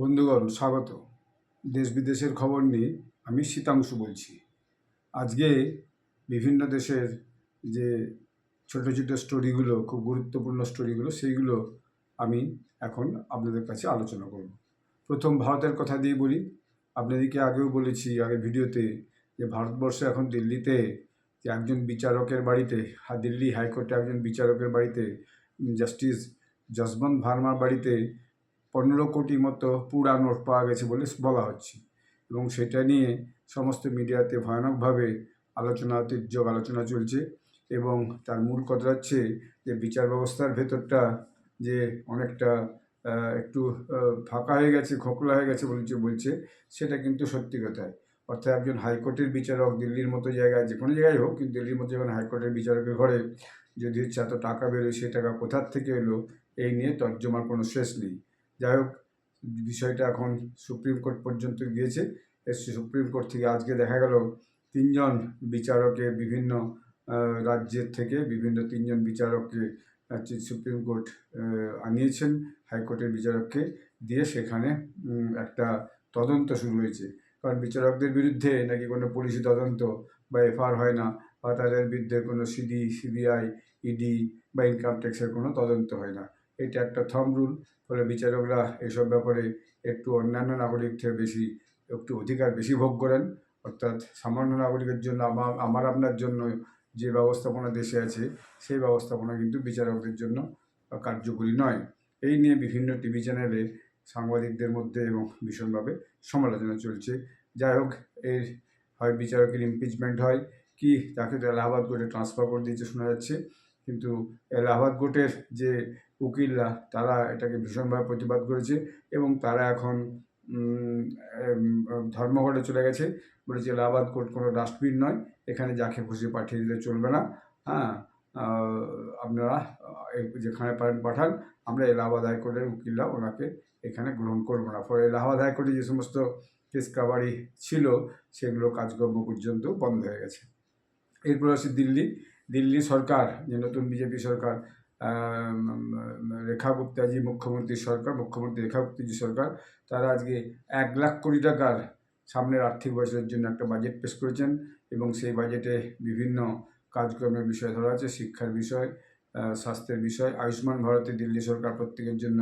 বন্ধুগণ, স্বাগত। দেশ বিদেশের খবর নিয়ে আমি শীতাংশু বলছি। আজকে বিভিন্ন দেশের যে ছোট ছোট স্টোরিগুলো, খুব গুরুত্বপূর্ণ স্টোরিগুলো, সেইগুলো আমি এখন আপনাদের কাছে আলোচনা করব। প্রথম ভারতের কথা দিয়ে বলি। আপনাদেরকে আগেও বলেছি, আগে ভিডিওতে, যে ভারতবর্ষে এখন দিল্লিতে যে একজন বিচারকের বাড়িতে দিল্লি হাইকোর্টে একজন বিচারকের বাড়িতে জাস্টিস যশবন্ত ভার্মার বাড়িতে পনেরো কোটি মতো পুরা নোট পাওয়া গেছে বলে বলা হচ্ছে। এবং সেটা নিয়ে সমস্ত মিডিয়াতে ভয়ানকভাবে আলোচনা, তীর্যক আলোচনা চলছে এবং তার মূল কথা হচ্ছে যে বিচার ব্যবস্থার ভেতরটা যে অনেকটা একটু ফাঁকা হয়ে গেছে, খোকলা হয়ে গেছে বলছে বলছে, সেটা কিন্তু সত্যি কথায় অর্থাৎ একজন হাইকোর্টের বিচারক দিল্লির মতো জায়গায়, যে কোনো জায়গায় হোক, কিন্তু দিল্লির মতো যখন হাইকোর্টের বিচারকের ঘরে যদি হচ্ছে এত টাকা বেরোয়, সে টাকা কোথার থেকে এলো, এই নিয়ে তর্জমার কোনো শেষ নেই। যাই হোক, বিষয়টা এখন সুপ্রিম কোর্ট পর্যন্ত গিয়েছে। সুপ্রিম কোর্ট থেকে আজকে দেখা গেল তিনজন বিচারকে বিভিন্ন রাজ্যের থেকে বিভিন্ন তিনজন বিচারককে সুপ্রিম কোর্ট আনিয়েছেন, হাইকোর্টের বিচারককে দিয়ে সেখানে একটা তদন্ত শুরু হয়েছে। কারণ বিচারকদের বিরুদ্ধে নাকি কোনো পুলিশি তদন্ত বা এফআর হয় না, বা তাদের বিরুদ্ধে কোনো সিডি, সিবিআই, ইডি বা ইনকাম ট্যাক্সের কোনো তদন্ত হয় না। এটা একটা থম রুল। ফলে বিচারকরা এসব ব্যাপারে একটু অন্যান্য নাগরিক থেকে বেশি, একটু অধিকার বেশি ভোগ করেন। অর্থাৎ সামান্য নাগরিকের জন্য আমার আমার আপনার জন্য যে ব্যবস্থাপনা দেশে আছে, সেই ব্যবস্থাপনা কিন্তু বিচারকদের জন্য কার্যকরী নয়। এই নিয়ে বিভিন্ন টিভি চ্যানেলে সাংবাদিকদের মধ্যে এবং ভীষণভাবে সমালোচনা চলছে। যাই হোক, এর হয় বিচারকের ইমপিচমেন্ট হয়, কি তাকে তো এলাহাবাদ কোর্টে ট্রান্সফার করে দিয়েছে শোনা যাচ্ছে। কিন্তু এলাহাবাদ কোর্টের যে উকিলরা, তারা এটাকে ভীষণভাবে প্রতিবাদ করেছে এবং তারা এখন ধর্মঘটে চলে গেছে। বলেছে এলাহাবাদ কোর্ট কোনো ডাস্টবিন নয়, এখানে যাকে খুশি পাঠিয়ে দিলে চলবে না। হ্যাঁ আপনারা যেখানে পারেন পাঠান, আমরা এলাহাবাদ হাইকোর্টের উকিলরা ওনাকে এখানে গ্রহণ করব না। ফলে এলাহাবাদ হাইকোর্টে যে সমস্ত কেস কাবারি ছিল, সেগুলো কাজকর্ম পর্যন্ত বন্ধ হয়ে গেছে। এরপর আসি দিল্লি। দিল্লি সরকার, যে নতুন বিজেপি সরকার রেখা গুপ্তাজি মুখ্যমন্ত্রী সরকার, মুখ্যমন্ত্রী রেখা গুপ্তাজি সরকার, তারা আজকে এক লাখ কোটি টাকার সামনের আর্থিক বছরের জন্য একটা বাজেট পেশ করেছেন এবং সেই বাজেটে বিভিন্ন কাজকর্মের বিষয় ধরা আছে, শিক্ষার বিষয় স্বাস্থ্যের বিষয়, আয়ুষ্মান ভারতে দিল্লি সরকার প্রত্যেকের জন্য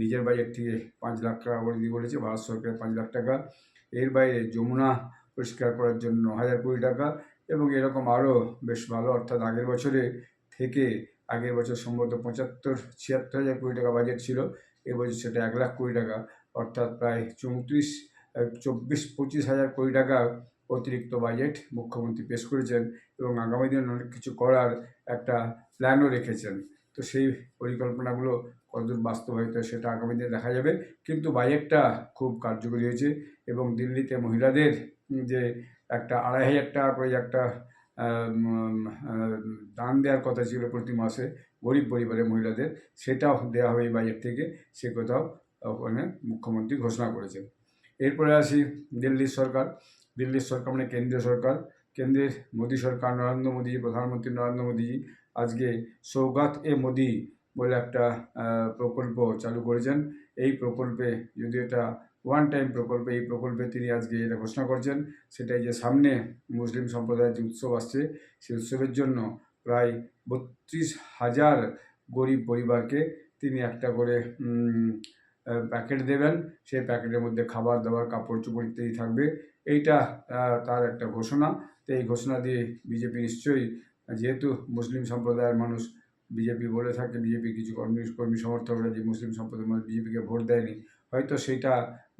নিজের বাজেট থেকে পাঁচ লাখ টাকা করে দিয়ে বলেছে, ভারত সরকার পাঁচ লাখ টাকা। এর বাইরে যমুনা পরিষ্কার করার জন্য হাজার কোটি টাকা এবং এরকম আরও বেশ ভালো, অর্থাৎ আগের বছরে থেকে আগের বছর সম্ভবত পঁচাত্তর, ছিয়াত্তর হাজার কোটি টাকা বাজেট ছিল এবছর সেটা এক লাখ কোটি টাকা, অর্থাৎ প্রায় চৌত্রিশ চব্বিশ, পঁচিশ হাজার কোটি টাকা অতিরিক্ত বাজেট মুখ্যমন্ত্রী পেশ করেছেন এবং আগামী দিনে অনেক কিছু করার একটা প্ল্যানও রেখেছেন। তো সেই পরিকল্পনাগুলো কতদূর বাস্তবায়িত সেটা আগামী দিনে দেখা যাবে, কিন্তু বাজেটটা খুব কার্যকরী হয়েছে এবং দিল্লিতে মহিলাদের যে একটা আড়াই হাজার টাকা করে একটা দান দেওয়ার কথা ছিল প্রতি মাসে গরিব পরিবারের মহিলাদের। সেটাও দেওয়া হবে এই বাজেট থেকে, সে কথাও ওখানে মুখ্যমন্ত্রী ঘোষণা করেছেন। এরপরে আসি দিল্লির সরকার। দিল্লির সরকার মানে কেন্দ্রীয় সরকার। কেন্দ্রের মোদী সরকার, নরেন্দ্র মোদী, প্রধানমন্ত্রী নরেন্দ্র মোদীজি আজকে সৌগাত এ মোদী বলে একটা প্রকল্প চালু করেছেন। এই প্রকল্পে যদি এটা ওয়ান টাইম প্রকল্প, এই প্রকল্পে তিনি আজকে এটা ঘোষণা করছেন, সেটাই যে সামনে মুসলিম সম্প্রদায়ের যে উৎসব আসছে, সেই উৎসবের জন্য প্রায় বত্রিশ হাজার গরিব পরিবারকে তিনি একটা করে প্যাকেট দেবেন। সেই প্যাকেটের মধ্যে খাবার দাবার, কাপড় চোপড় ইত্যাদি থাকবে। এইটা তার একটা ঘোষণা। তো এই ঘোষণা দিয়ে বিজেপি নিশ্চয়ই, যেহেতু মুসলিম সম্প্রদায়ের মানুষ, বিজেপি বলে থাকে বিজেপি কিছু কর্মী কর্মী সমর্থকরা যে মুসলিম সম্প্রদায়ের মানুষ বিজেপিকে ভোট দেয়নি হয়তো সেইটা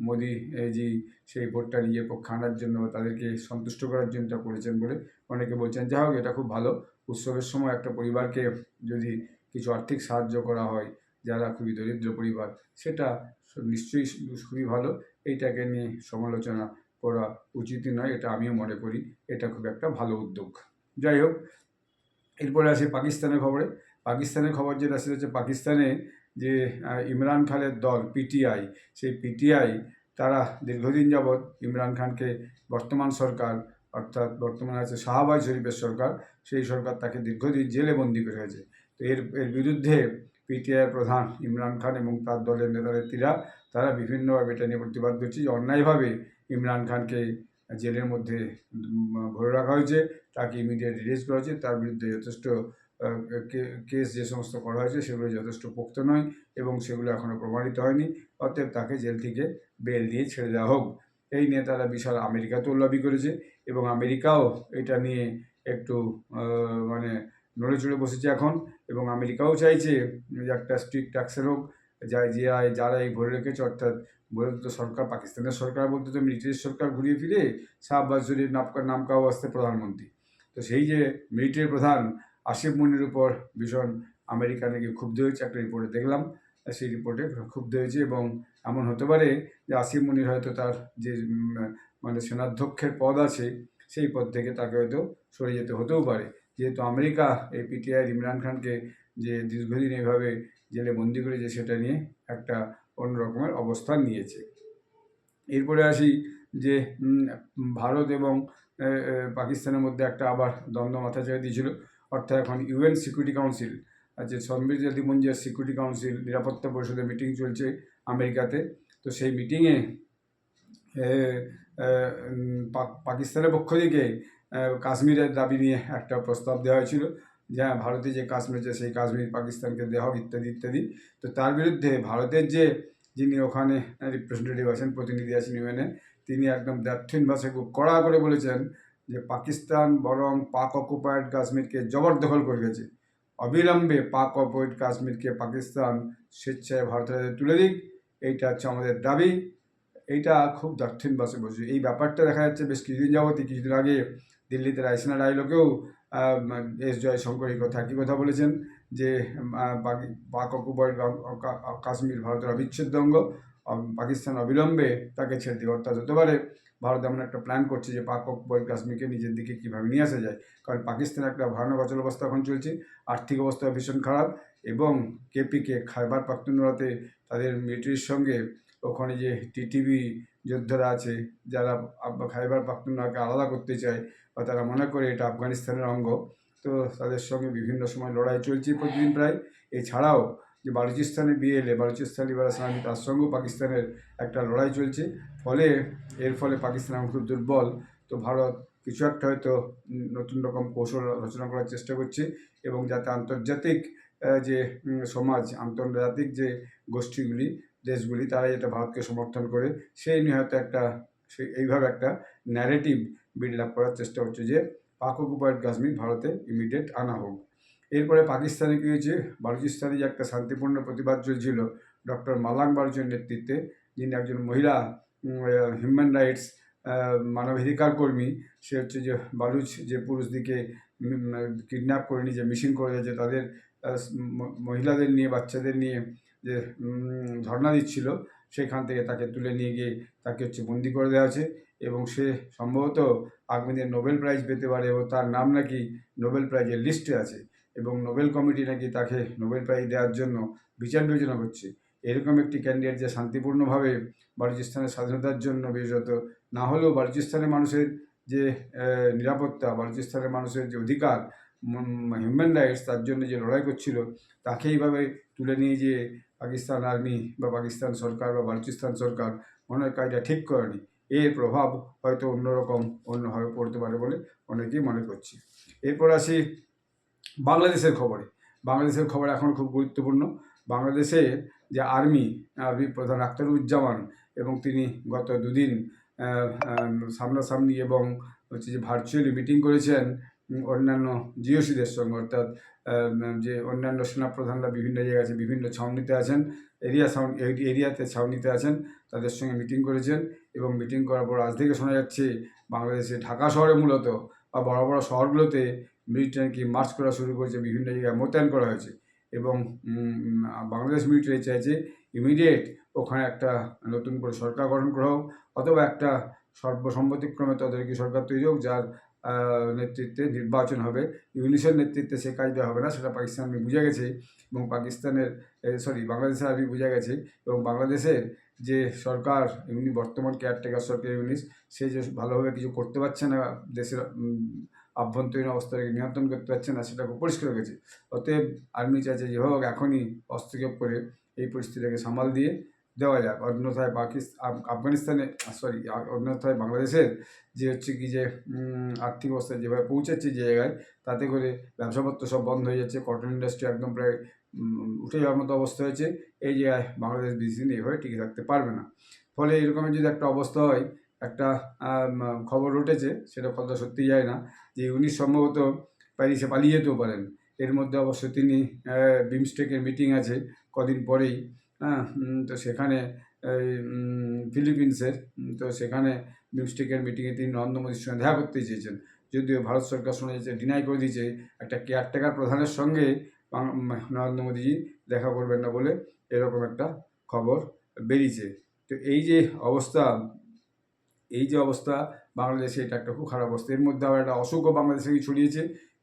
মোদি যে সেই ভোটটা নিজের পক্ষে আনার জন্য তাদেরকে সন্তুষ্ট করার জন্য করেছেন বলে অনেকে বলছেন, যাই হোক, এটা খুব ভালো। উৎসবের সময় একটা পরিবারকে যদি কিছু আর্থিক সাহায্য করা হয়, যারা খুবই দরিদ্র পরিবার, সেটা নিশ্চয়ই খুবই ভালো। এইটাকে নিয়ে সমালোচনা করা উচিতই নয়, এটা আমিও মনে করি। এটা খুব একটা ভালো উদ্যোগ। যাই হোক, এরপরে আসি পাকিস্তানের খবরে। পাকিস্তানের খবর যেটা সেটা হচ্ছে পাকিস্তানে যে ইমরান খানের দল পিটিআই সেই পিটিআই তারা দীর্ঘদিন যাবৎ ইমরান খানকে বর্তমান সরকার, অর্থাৎ বর্তমানে আছে শাহবাজ শরীফের সরকার, সেই সরকার তাকে দীর্ঘদিন জেলে বন্দি করে হয়েছে তো এর এর বিরুদ্ধে পিটিআইয়ের প্রধান ইমরান খান এবং তার দলের নেতা নেত্রীরা, তারা বিভিন্নভাবে এটা নিয়ে প্রতিবাদ করছে যে, অন্যায়ভাবে ইমরান খানকে জেলের মধ্যে ভরে রাখা হয়েছে, তাকে ইমিডিয়েট রিলিজ করা হয়েছে, তার বিরুদ্ধে যথেষ্ট কেস যে সমস্ত করা হয়েছে সেগুলো যথেষ্ট পোক্ত নয় এবং সেগুলো এখনও প্রমাণিত হয়নি। অতএব তাকে জেল থেকে বেল দিয়ে ছেড়ে দেওয়া হোক। এই নিয়ে তারা বিশাল আমেরিকাতেও লবি করেছে এবং আমেরিকাও এটা নিয়ে একটু মানে নড়ে চড়ে বসেছে এখন এবং আমেরিকাও চাইছে যে একটা স্ট্রিক ট্যাক্সের হোক। যা যে যারা এই ভরে রেখেছে, অর্থাৎ বলতে তো সরকার, পাকিস্তানের সরকার বলতে তো মিলিটারি সরকার ঘুরিয়ে ফিরে শাহবাজ শরীফ নামকা নামকা অবস্থা প্রধানমন্ত্রী। তো সেই যে মিলিটারি প্রধান আসিফ মুনির উপর ভীষণ আমেরিকা নাকি ক্ষুব্ধ হয়েছে একটা রিপোর্টে দেখলাম, সেই রিপোর্টে ক্ষুব্ধ হয়েছে এবং এমন হতে পারে যে আসিফ মুনির হয়তো তার যে মানে সেনাধ্যক্ষের পদ আছে, সেই পদ থেকে তাকে হয়তো সরে যেতে হতেও পারে। যেহেতু আমেরিকা এই পিটিআই ইমরান খানকে যে দীর্ঘদিন এইভাবে জেলে বন্দি করেছে, সেটা নিয়ে একটা অন্য রকমের অবস্থান নিয়েছে। এরপরে আসি যে ভারত এবং পাকিস্তানের মধ্যে একটা আবার দ্বন্দ্ব মাথা চেয়ে দিয়েছিল। অর্থাৎ এখন ইউএন সিকিউরিটি কাউন্সিল যে সমৃদ্ধ দ্বীপপুঞ্জের সিকিউরিটি কাউন্সিল নিরাপত্তা পরিষদের মিটিং চলছে আমেরিকাতে। তো সেই মিটিংয়ে পাকিস্তানের পক্ষ থেকে কাশ্মীরের দাবি নিয়ে একটা প্রস্তাব দেওয়া হয়েছিল যে হ্যাঁ, ভারতে যে কাশ্মীর আছে সেই কাশ্মীর পাকিস্তানকে দেওয়া হোক ইত্যাদি ইত্যাদি। তো তার বিরুদ্ধে ভারতের যে যিনি ওখানে রিপ্রেজেন্টেটিভ আছেন প্রতিনিধি আছেন ইউএনএ তিনি একদম দ্ব্যর্থহীন ভাষায় কড়া করে বলেছেন যে পাকিস্তান বরং পাক অকুপায়েড কাশ্মীরকে জবরদখল করে গেছে। অবিলম্বে পাক অকুপায়েড কাশ্মীরকে পাকিস্তান স্বেচ্ছায় ভারতের তুলে দিক, এইটা হচ্ছে আমাদের দাবি। এইটা খুব দক্ষিণ বাসে। এই ব্যাপারটা দেখা যাচ্ছে বেশ কিছুদিন যাবতই কিছুদিন আগে দিল্লিতে রায়সিনা ডায়লগেও এস জয়শঙ্কর এই কথা, একই কথা বলেছেন যে পাক অকুপায়েড কাশ্মীর ভারতের অবিচ্ছেদ্য অঙ্গ। পাকিস্তান অবিলম্বে তাকে ছেড়ে দিয়ে অর্থাৎ হতে পারে ভারত এমন একটা প্ল্যান করছে যে পাক অকুপায়েড কাশ্মীরকে নিজের দিকে কীভাবে নিয়ে আসা যায়। কারণ পাকিস্তান একটা ভয়ানক অচল অবস্থা এখন চলছে, আর্থিক অবস্থা ভীষণ খারাপ এবং কেপিকে খাইবার পাখতুনরাতে তাদের মিলিটারির সঙ্গে ওখানে যে টিটিভি যোদ্ধারা আছে, যারা খাইবার পাখতুনরাকে আলাদা করতে চায় বা তারা মনে করে এটা আফগানিস্তানের অঙ্গ, তো তাদের সঙ্গে বিভিন্ন সময় লড়াই চলছে প্রতিদিন প্রায়। এছাড়াও যে বালুচিস্তানে বিএলএ বালুচিস্তান লিবারেশন আর্মি তার সঙ্গেও পাকিস্তানের একটা লড়াই চলছে। ফলে এর ফলে পাকিস্তান এখন খুব দুর্বল। তো ভারত কিছু একটা হয়তো নতুন রকম কৌশল রচনা করার চেষ্টা করছে এবং যাতে আন্তর্জাতিক যে সমাজ, আন্তর্জাতিক যে গোষ্ঠীগুলি, দেশগুলি তারা যাতে ভারতকে সমর্থন করে, সেই নিয়ে হয়তো একটা, সেই এইভাবে একটা ন্যারেটিভ বিল্ড আপ করার চেষ্টা হচ্ছে যে পাক অকুপায়েড কাশ্মীর ভারতে ইমিডিয়েট আনা হোক। এরপরে পাকিস্তানে কী হয়েছে? বালুচিস্তানে যে একটা শান্তিপূর্ণ প্রতিবাদ চলছিল, ডক্টর মালাং বারুজের নেতৃত্বে, যিনি একজন মহিলা হিউম্যান রাইটস মানবাধিকার কর্মী, সে হচ্ছে যে বালুচ যে পুরুষদিকে কিডন্যাপ করে নিয়ে যে মিশিং করে যাচ্ছে তাদের মহিলাদের নিয়ে, বাচ্চাদের নিয়ে যে ধর্ণা দিচ্ছিল, সেখান থেকে তাকে তুলে নিয়ে গিয়ে তাকে হচ্ছে বন্দি করে দেওয়া আছে এবং সে সম্ভবত আগামী নোবেল প্রাইজ পেতে পারে এবং তার নাম নাকি নোবেল প্রাইজের লিস্টে আছে। এবং নোবেল কমিটি নাকি তাকে নোবেল প্রাইজ দেওয়ার জন্য বিচার বিবেচনা করছে। এরকম একটি ক্যান্ডিডেট যে শান্তিপূর্ণভাবে বালুচিস্তানের স্বাধীনতার জন্য বিশেষত না হলেও বালুচিস্তানের মানুষের যে নিরাপত্তা, বালুচিস্তানের মানুষের যে অধিকার হিউম্যান রাইটস তার জন্য যে লড়াই করছিল, তাকে এইভাবে তুলে নিয়ে যে পাকিস্তান আর্মি বা পাকিস্তান সরকার বা বালুচিস্তান সরকার মনে হয় কাজটা ঠিক করেনি। এর প্রভাব হয়তো অন্যরকম, অন্যভাবে পড়তে পারে বলে অনেকেই মনে করছে। এরপর আসি বাংলাদেশের খবরে। বাংলাদেশের খবর এখন খুব গুরুত্বপূর্ণ। বাংলাদেশে যে আর্মি আর্মি প্রধান আখতারুজ্জামান এবং তিনি গত দুদিন সামনাসামনি এবং হচ্ছে যে ভার্চুয়ালি মিটিং করেছেন অন্যান্য জিওসিদের সঙ্গে, অর্থাৎ যে অন্যান্য সেনাপ্রধানরা বিভিন্ন জায়গায় আছে, বিভিন্ন ছাউনিতে আছেন, এরিয়া ছাউনি এরিয়াতে ছাউনিতে আছেন, তাদের সঙ্গে মিটিং করেছেন এবং মিটিং করার পর আজ থেকে শোনা যাচ্ছে, বাংলাদেশে ঢাকা শহরে মূলত বা বড় বড় শহরগুলোতে মিলিটারিকে মার্চ করা শুরু করেছে, বিভিন্ন জায়গায় মোতায়েন করা হয়েছে এবং বাংলাদেশ মিলিটারি চাইছে ইমিডিয়েট ওখানে একটা নতুন করে সরকার গঠন করা হোক অথবা একটা সর্বসম্মতিক্রমে তাদেরকে সরকার তৈরি হোক, যার নেতৃত্বে নির্বাচন হবে। ইউনিসের নেতৃত্বে সে কাজটা হবে না, সেটা পাকিস্তান আর্মি বুঝে গেছে এবং পাকিস্তানের সরি বাংলাদেশের আর্মি বুঝে গেছে এবং বাংলাদেশের যে সরকার, এমনি বর্তমান কেয়ারটেকার সরকার ইউনিস, সে যে ভালোভাবে কিছু করতে পারছে না দেশের আভ্যন্তরীণ অবস্থাকে নিয়ন্ত্রণ করতে পারছে না, সেটা খুব পরিষ্কার গেছে। অতএব আর্মি চাইছে যে হোক, এখনই হস্তক্ষেপ করে এই পরিস্থিতিকে সামাল দিয়ে দেওয়া যাক। অন্যথায় পাকিস্তান আফগানিস্তানে, সরি, অন্যথায় বাংলাদেশের যে হচ্ছে কি যে আর্থিক অবস্থা যেভাবে পৌঁছাচ্ছে যে জায়গায়, তাতে করে ব্যবসাপত্র সব বন্ধ হয়ে যাচ্ছে। কটন ইন্ডাস্ট্রি একদম প্রায় উঠে যাওয়ার মতো অবস্থা হয়েছে। এই জায়গায় বাংলাদেশ বেশি দিন এইভাবে টিকে থাকতে পারবে না। ফলে এরকমের যদি একটা অবস্থা হয় একটা খবর উঠেছে, সেটা কথা সত্যি যায় না, যে উনি সম্ভবত প্যারিসে পালিয়ে যেতেও পারেন। এর মধ্যে অবশ্য তিনি বিমস্টেকের মিটিং আছে কদিন পরেই হ্যাঁ তো সেখানে ফিলিপিন্সের তো সেখানে বিমস্টেকের মিটিংয়ে তিনি নরেন্দ্র মোদীর সঙ্গে দেখা করতে চেয়েছেন। যদিও ভারত সরকার শোনা যাচ্ছে ডিনাই করে দিয়েছে, একটা কেয়ারটেকার প্রধানের সঙ্গে নরেন্দ্র মোদীজি দেখা করবেন না বলে এরকম একটা খবর বেরিয়েছে। তো এই যে অবস্থা এই যে অবস্থা, বাংলাদেশে এটা একটা খুব খারাপ অবস্থা। এর মধ্যে আবার একটা অসুখও বাংলাদেশে ছড়িয়েছে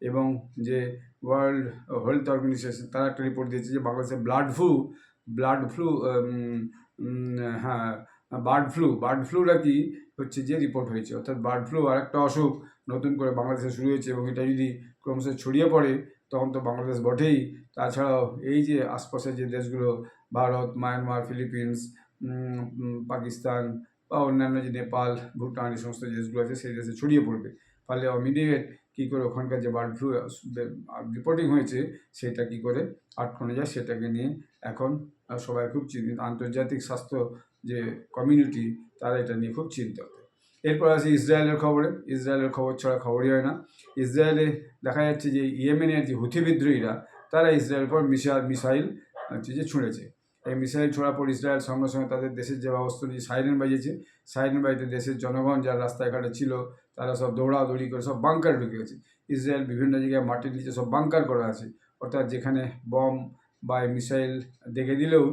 এবং যে ওয়ার্ল্ড হেলথ অর্গানাইজেশন তারা একটা রিপোর্ট দিয়েছে যে বাংলাদেশে ব্লাড ফ্লু ব্লাড ফ্লু হ্যাঁ বার্ড ফ্লু বার্ড ফ্লুটা কি হচ্ছে যে রিপোর্ট হয়েছে। অর্থাৎ বার্ড ফ্লু আর একটা অসুখ নতুন করে বাংলাদেশে শুরু হয়েছে এবং এটা যদি ক্রমশ ছড়িয়ে পড়ে, তখন তো বাংলাদেশ বটেই। তাছাড়াও এই যে আশপাশের যে দেশগুলো, ভারত মায়ানমার ফিলিপিন্স পাকিস্তান বা অন্যান্য যে নেপাল, ভুটান এই সমস্ত দেশগুলো আছে, সেই দেশে ছড়িয়ে পড়বে। ফলে ইমিডিয়েট কী করে ওখানকার যে বার্ড ফ্লু রিপোর্টিং হয়েছে, সেটা কী করে আটকানো যায়, সেটাকে নিয়ে এখন সবাই খুব চিন্তিত। আন্তর্জাতিক স্বাস্থ্য যে কমিউনিটি তারা এটা নিয়ে খুব চিন্তিত। এরপর আছে ইসরায়েলের খবরে। ইসরায়েলের খবর ছাড়া খবরই হয় না। ইসরায়েলে দেখা যাচ্ছে যে ইয়েমেনের যে হুথি বিদ্রোহীরা, তারা ইসরায়েলের পর মিসাইল হচ্ছে যে ছুঁড়েছে। এই মিসাইল ছোড়ার পর ইসরায়েল সঙ্গে সঙ্গে তাদের দেশের যে ব্যবস্থা নিয়ে সাইরেন বাজিয়েছে, সাইরেন বাজিতে দেশের জনগণ যারা রাস্তাঘাটে ছিল, তারা সব দৌড়াদৌড়ি করে সব বাংকার ঢুকে গেছে ইসরায়েল বিভিন্ন জায়গায় মাটির নিচে সব বাংকার করা আছে। অর্থাৎ যেখানে বম বা মিসাইল দেখে দিলেও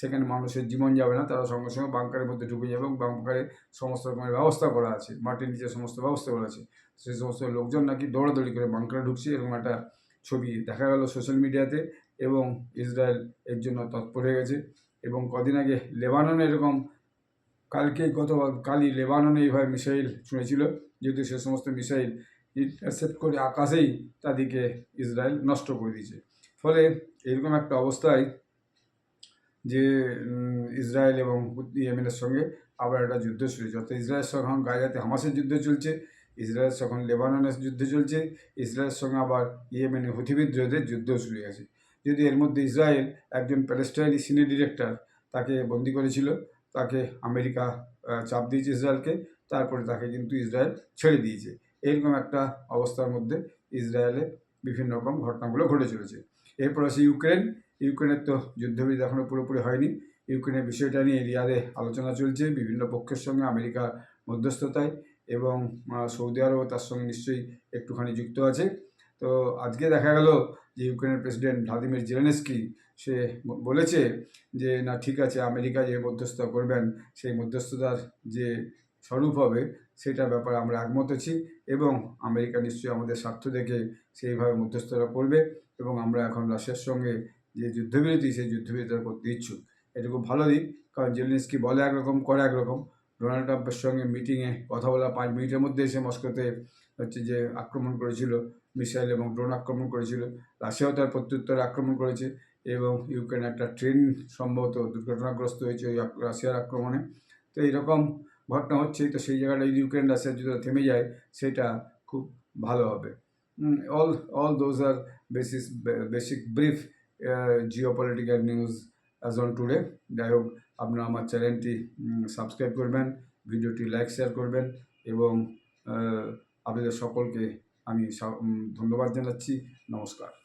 সেখানে মানুষের জীবন যাবে না, তারা সঙ্গে সঙ্গে বাংকারের মধ্যে ঢুকে যাবে এবং বাংকারে সমস্ত রকমের ব্যবস্থা করা আছে, মাটির নিচে সমস্ত ব্যবস্থা করা আছে। সেই সমস্ত লোকজন নাকি দৌড়াদৌড়ি করে বাংকারে ঢুকছে এরকম একটা ছবি দেখা গেল সোশ্যাল মিডিয়াতে। এবং ইসরায়েল এর জন্য তৎপর হয়ে গেছে। এবং কদিন আগে লেবাননে এরকম, কালকে গত, কালই লেবাননে এইভাবে মিসাইল ছুঁড়েছিল যদিও সে সমস্ত মিসাইল ইন্টারসেপ্ট করে আকাশেই তাদেরকে ইসরায়েল নষ্ট করে দিয়েছে। ফলে এরকম একটা অবস্থায় যে ইসরায়েল এবং ইয়েমেনের সঙ্গে আবার একটা যুদ্ধ হয়েছে। অর্থাৎ ইসরায়েলের সঙ্গে গাজাতে হামাসের যুদ্ধ চলছে ইসরায়েলের সঙ্গে লেবাননের যুদ্ধ চলছে, ইসরায়েলের সঙ্গে আবার ইয়েমেনের হুথি বিদ্রোহীদের যুদ্ধ শুরু হয়ে গেছে। যদি এর মধ্যে ইসরায়েল একজন প্যালেস্টাইনি সিনে ডিরেক্টর তাকে বন্দি করেছিল, তাকে আমেরিকা চাপ দিয়েছে ইসরায়েলকে, তারপরে তাকে কিন্তু ইসরায়েল ছেড়ে দিয়েছে। এরকম একটা অবস্থার মধ্যে ইসরায়েলে বিভিন্ন রকম ঘটনাগুলো ঘটে চলেছে। এরপর আছে ইউক্রেন। ইউক্রেনের তো যুদ্ধবিধি এখনও পুরোপুরি হয়নি। ইউক্রেনের বিষয়টা নিয়ে রিয়াদে আলোচনা চলছে বিভিন্ন পক্ষের সঙ্গে আমেরিকার মধ্যস্থতায় এবং সৌদি আরবও তার সঙ্গে নিশ্চয়ই একটুখানি যুক্ত আছে। তো আজকে দেখা গেল যে ইউক্রেনের প্রেসিডেন্ট ভ্লাদিমির জেলেনস্কি, সে বলেছে যে, না, ঠিক আছে, আমেরিকা যে মধ্যস্থতা করবেন, সেই মধ্যস্থতার যে স্বরূপ হবে, সেটার ব্যাপারে আমরা একমত আছি এবং আমেরিকা নিশ্চয়ই আমাদের স্বার্থ দেখে সেইভাবে মধ্যস্থতা করবে এবং আমরা এখন রাশিয়ার সঙ্গে যে যুদ্ধবিরতি, সেই যুদ্ধবিরতিটা করতে ইচ্ছুক। এটা খুব ভালো দিক, কারণ জেলেনস্কি বলে একরকম, করে একরকম। ডোনাল্ড ট্রাম্পের সঙ্গে মিটিংয়ে কথা বলা পাঁচ মিনিটের মধ্যে এসে মস্কোতে হচ্ছে যে, আক্রমণ করেছিল। মিসাইল এবং ড্রোন আক্রমণ করেছিল। রাশিয়াও তার প্রত্যুত্তরে আক্রমণ করেছে এবং ইউক্রেন একটা ট্রেন সম্ভবত দুর্ঘটনাগ্রস্ত হয়েছে ওই রাশিয়ার আক্রমণে। তো এইরকম ঘটনা হচ্ছে তো সেই জায়গাটা যদি ইউক্রেন রাশিয়ার যুদ্ধ থেমে যায়, সেটা খুব ভালো হবে। All all those are basis basic brief geopolitical news as on today যাই হোক, আপনারা আমার চ্যানেলটি সাবস্ক্রাইব করবেন, ভিডিওটি লাইক শেয়ার করবেন এবং আপনাদের সকলকে আমি সব ধন্যবাদ জানাচ্ছি। নমস্কার।